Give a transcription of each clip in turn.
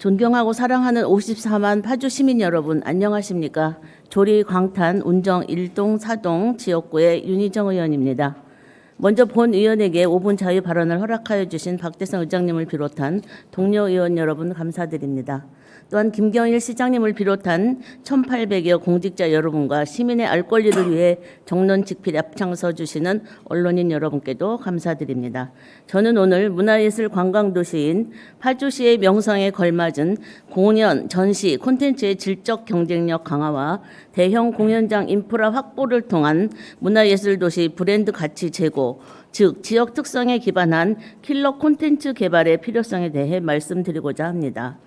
존경하고 사랑하는 54만 파주 시민 여러분 안녕하십니까? 조리 광탄 운정 1동 4동 지역구의 윤희정 의원입니다. 먼저 본 의원에게 5분 자유 발언을 허락하여 주신 박대성 의장님을 비롯한 동료 의원 여러분 감사드립니다. 또한 김경일 시장님을 비롯한 1,800여 공직자 여러분과 시민의 알 권리를 위해 정론 직필 앞장서 주시는 언론인 여러분께도 감사드립니다. 저는 오늘 문화예술 관광도시인 파주시의 명성에 걸맞은 공연, 전시, 콘텐츠의 질적 경쟁력 강화와 대형 공연장 인프라 확보를 통한 문화예술 도시 브랜드 가치 제고, 즉 지역 특성에 기반한 킬러 콘텐츠 개발의 필요성에 대해 말씀드리고자 합니다.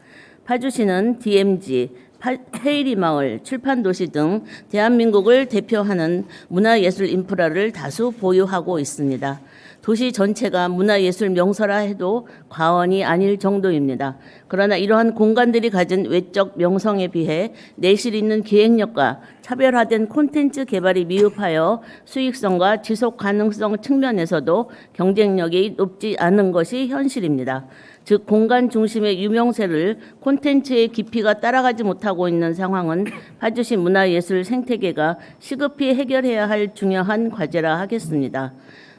파주시는 DMZ, 파- 헤이리 마을, 출판 도시 등 대한민국을 대표하는 문화예술 인프라를 다수 보유하고 있습니다. 도시 전체가 문화예술 명소라 해도 과언이 아닐 정도입니다. 그러나 이러한 공간들이 가진 외적 명성에 비해 내실 있는 기획력과 차별화된 콘텐츠 개발이 미흡하여 수익성과 지속 가능성 측면에서도 경쟁력이 높지 않은 것이 현실입니다. 즉 공간 중심의 유명세를 콘텐츠의 깊이가 따라가지 못하고 있는 상황은 파주시 문화예술 생태계가 시급히 해결해야 할 중요한 과제라 하겠습니다.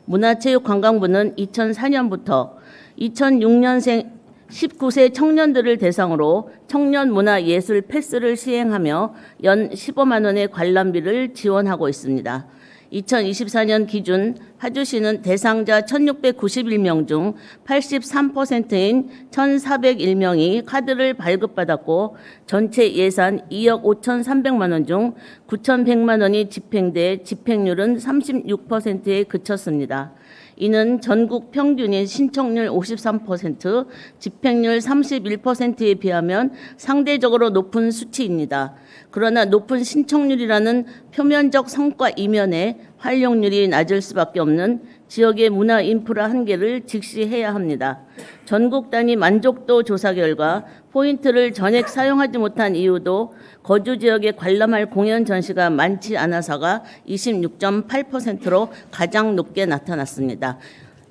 문화체육관광부는 2004년부터 2006년생 19세 청년들을 대상으로 청년 문화 예술 패스를 시행하며 연 15만 원의 관람비를 지원하고 있습니다. 2024년 기준 파주시는 대상자 1,691명 중 83%인 1,401명이 카드를 발급받았고 전체 예산 2억 5,300만 원 중 9,100만 원이 집행돼 집행률은 36%에 그쳤습니다. 이는 전국 평균인 신청률 53%, 집행률 31%에 비하면 상대적으로 높은 수치입니다. 그러나 높은 신청률이라는 표면적 성과 이면에 활용률이 낮을 수밖에 없는 지역의 문화 인프라 한계를 직시해야 합니다. 전국 단위 만족도 조사 결과 포인트를 전액 사용하지 못한 이유도 거주 지역에 관람할 공연 전시가 많지 않아서가 26.8%로 가장 높게 나타났습니다.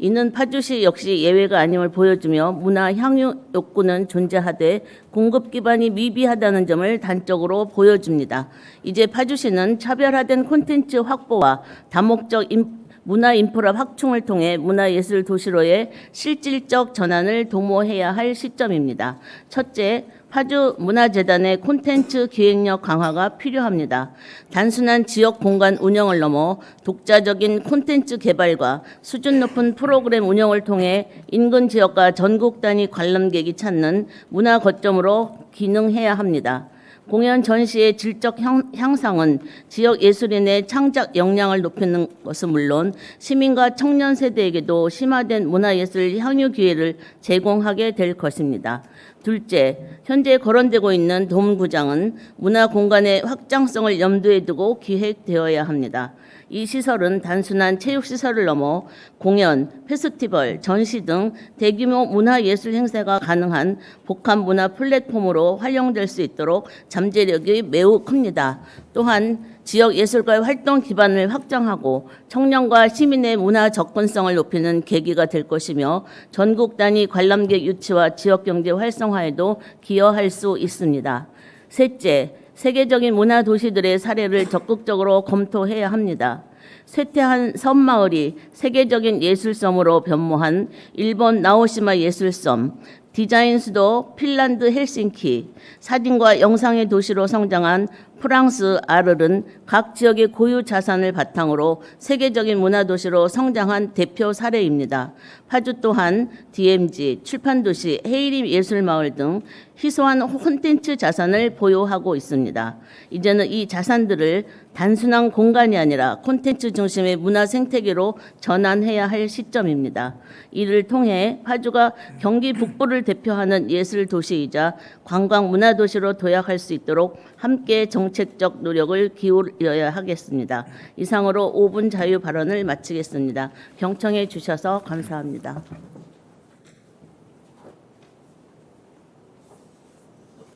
이는 파주시 역시 예외가 아님을 보여주며 문화 향유 욕구는 존재하되 공급 기반이 미비하다는 점을 단적으로 보여줍니다. 이제 파주시는 차별화된 콘텐츠 확보와 다목적 인- 문화 인프라 확충을 통해 문화예술 도시로의 실질적 전환을 도모해야 할 시점입니다. 첫째, 파주 문화재단의 콘텐츠 기획력 강화가 필요합니다. 단순한 지역 공간 운영을 넘어 독자적인 콘텐츠 개발과 수준 높은 프로그램 운영을 통해 인근 지역과 전국 단위 관람객이 찾는 문화 거점으로 기능해야 합니다. 공연 전시의 질적 향, 향상은 지역 예술인의 창작 역량을 높이는 것은 물론 시민과 청년 세대에게도 심화된 문화예술 향유 기회를 제공하게 될 것입니다. 둘째, 현재 거론되고 있는 도문구장은 문화 공간의 확장성을 염두에 두고 기획되어야 합니다. 이 시설은 단순한 체육시설을 넘어 공연, 페스티벌, 전시 등 대규모 문화예술 행사가 가능한 복합 문화 플랫폼으로 활용될 수 있도록 잠재력이 매우 큽니다. 또한 지역 예술가의 활동 기반을 확장하고 청년과 시민의 문화 접근성을 높이는 계기가 될 것이며 전국 단위 관람객 유치와 지역 경제 활성화에도 기여할 수 있습니다. 셋째, 세계적인 문화 도시들의 사례를 적극적으로 검토해야 합니다. 쇠퇴한 섬마을이 세계적인 예술섬으로 변모한 일본 나오시마 예술섬, 디자인 수도 핀란드 헬싱키, 사진과 영상의 도시로 성장한 프랑스 아르른 각 지역의 고유 자산을 바탕으로 세계적인 문화 도시로 성장한 대표 사례입니다. 파주 또한 DMZ, 출판 도시, 헤이리 예술마을 등 희소한 콘텐츠 자산을 보유하고 있습니다. 이제는 이 자산들을 단순한 공간이 아니라 콘텐츠 중심의 문화 생태계로 전환해야 할 시점입니다. 이를 통해 파주가 경기 북부를 대표하는 예술 도시이자 관광 문화 도시로 도약할 수 있도록 함께 정책적 노력을 기울여야 하겠습니다. 이상으로 5분 자유 발언을 마치겠습니다. 경청해 주셔서 감사합니다.